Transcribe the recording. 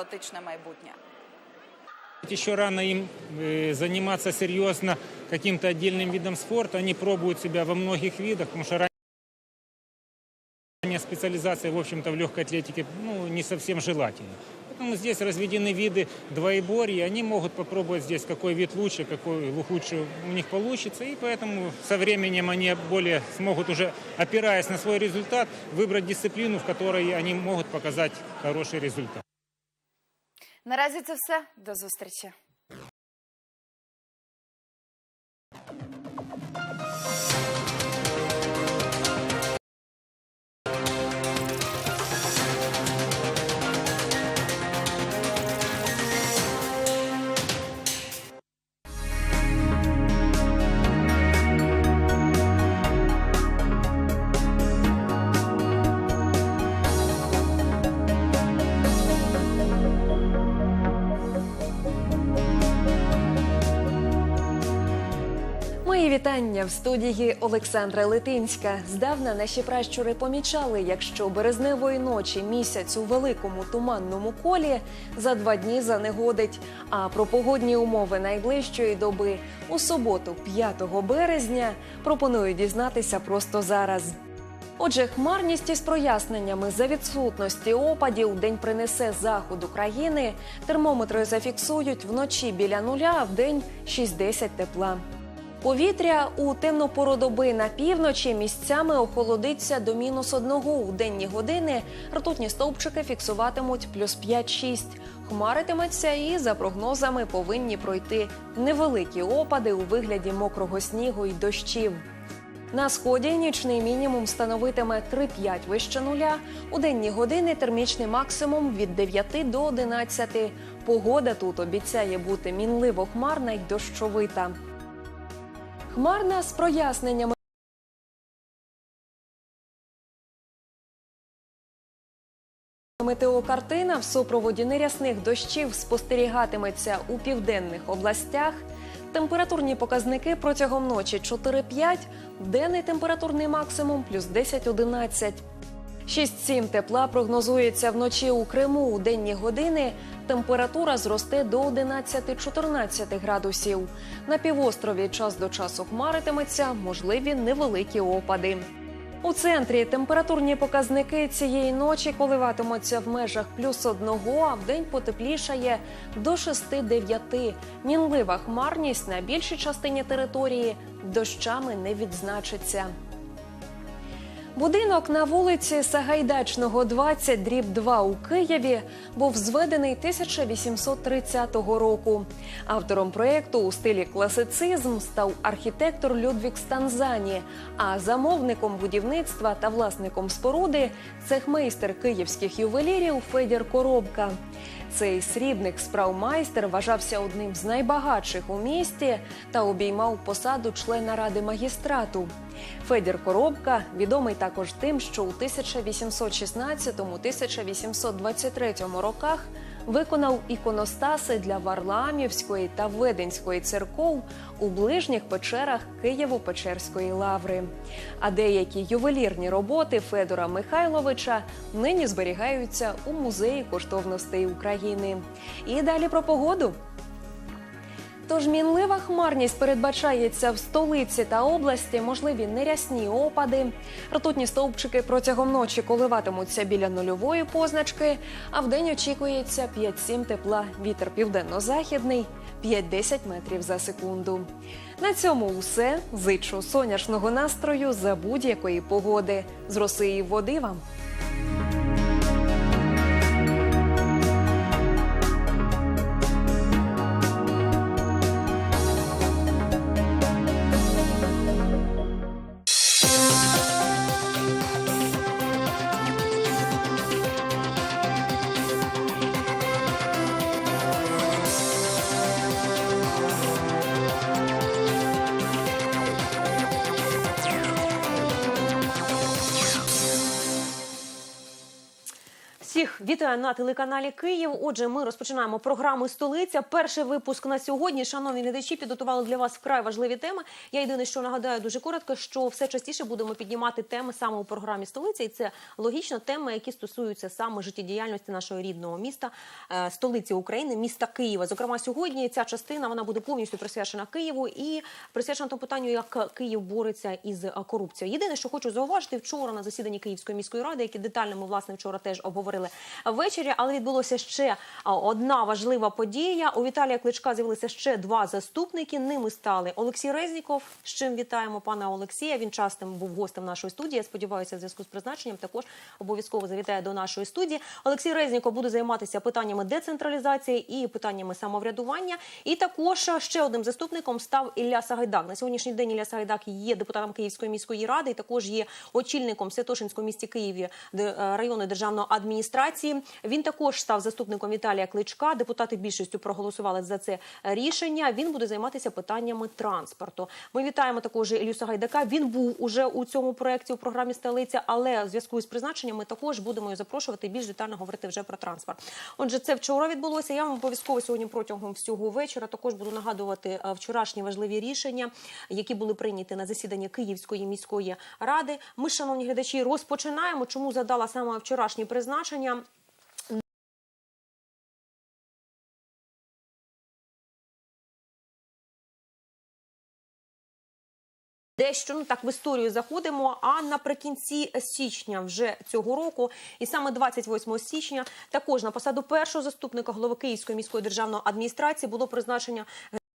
атлетичне майбутнє. Еще рано им э, заниматься серьезно каким-то отдельным видом спорта. Они пробуют себя во многих видах, потому что ранняя специализация, в общем-то, в легкой атлетике ну, не совсем желательна. Поэтому здесь разведены виды двоеборья, они могут попробовать здесь, какой вид лучше, какой лучше у них получится, и поэтому со временем они более смогут уже, опираясь на свой результат, выбрать дисциплину, в которой они могут показать хороший результат. Наразі це все. До зустрічі. Вітання в студії Олександра Литинська. Здавна наші пращури помічали, якщо березневої ночі місяць у великому туманному колі за два дні занегодить. А про погодні умови найближчої доби у суботу, 5 березня, пропоную дізнатися просто зараз. Отже, хмарність із проясненнями за відсутності опадів день принесе захід України. Термометри зафіксують вночі біля нуля, а вдень 6-10 тепла. Повітря у темну пору доби на півночі місцями охолодиться до мінус одного у денні години. Ртутні стовпчики фіксуватимуть плюс 5-6. Хмаритиметься і за прогнозами повинні пройти невеликі опади у вигляді мокрого снігу і дощів. На сході нічний мінімум становитиме 3-5 вище нуля. У денні години термічний максимум від 9 до 11. Погода тут обіцяє бути мінливо хмарна й дощовита. Хмарна з проясненнями. Метеокартина в супроводі нерясних дощів спостерігатиметься у південних областях. Температурні показники протягом ночі 4-5, денний температурний максимум плюс 10-11. 6-7 тепла прогнозується вночі у Криму у денні години. Температура зросте до 11-14 градусів. На півострові час до часу хмаритиметься, можливі невеликі опади. У центрі температурні показники цієї ночі коливатимуться в межах плюс одного, а вдень потеплішає до 6-9. Мінлива хмарність на більшій частині території дощами не відзначиться. Будинок на вулиці Сагайдачного, 20, дріб 2 у Києві був зведений 1830 року. Автором проєкту у стилі класицизм став архітектор Людвік Станзані, а замовником будівництва та власником споруди цехмейстер київських ювелірів Федір Коробка. Цей срібник справмайстер вважався одним з найбагатших у місті та обіймав посаду члена ради магістрату. Федір Коробка відомий також тим, що у 1816-1823 роках виконав іконостаси для Варламівської та Веденської церков у ближніх печерах Києво-Печерської лаври. А деякі ювелірні роботи Федора Михайловича нині зберігаються у музеї коштовностей України. І далі про погоду. Тож мінлива хмарність передбачається в столиці та області, можливі нерясні опади. Ртутні стовпчики протягом ночі коливатимуться біля нульової позначки, а вдень очікується 5-7 тепла. Вітер південно-західний 5-10 метрів за секунду. На цьому усе. Зичу сонячного настрою за будь-якої погоди. З роси і води вам. Вітаю на телеканалі Київ. Отже, ми розпочинаємо програму Столиця. Перший випуск на сьогодні. Шановні глядачі, підготували для вас вкрай важливі теми. Я єдине, що нагадаю дуже коротко, що все частіше будемо піднімати теми саме у програмі Столиця, і це логічно теми, які стосуються саме життєдіяльності нашого рідного міста, е, столиці України, міста Києва. Зокрема, сьогодні ця частина вона буде повністю присвячена Києву і присвячена тому питанню, як Київ бореться із корупцією. Єдине, що хочу зауважити, вчора на засіданні Київської міської ради, які детально ми власне вчора теж обговорили ввечері, але відбулося ще одна важлива подія. У Віталія Кличка з'явилися ще два заступники. Ними стали Олексій Резніков. З чим вітаємо пана Олексія. Він частим був гостем нашої студії. Я сподіваюся, в зв'язку з призначенням також обов'язково завітає до нашої студії. Олексій Резніков буде займатися питаннями децентралізації і питаннями самоврядування. І також ще одним заступником став Ілля Сагайдак. На сьогоднішній день Ілля Сагайдак є депутатом Київської міської ради і також є очільником Святошинського місті Києві е, районної державної адміністрації. Він також став заступником Віталія Кличка. Депутати більшістю проголосували за це рішення. Він буде займатися питаннями транспорту. Ми вітаємо також Іллю Сагайдака. Він був уже у цьому проєкті у програмі столиця, але в зв'язку з призначенням ми також будемо його запрошувати більш детально говорити вже про транспорт. Отже, це вчора відбулося. Я вам обов'язково сьогодні протягом всього вечора також буду нагадувати е, вчорашні важливі рішення, які були прийняті на засіданні Київської міської ради. Ми, шановні глядачі, розпочинаємо. Чому задала саме вчорашні призначення? Дещо ну так в історію заходимо. А наприкінці січня вже цього року, і саме 28 січня, також на посаду першого заступника голови Київської міської державної адміністрації було призначення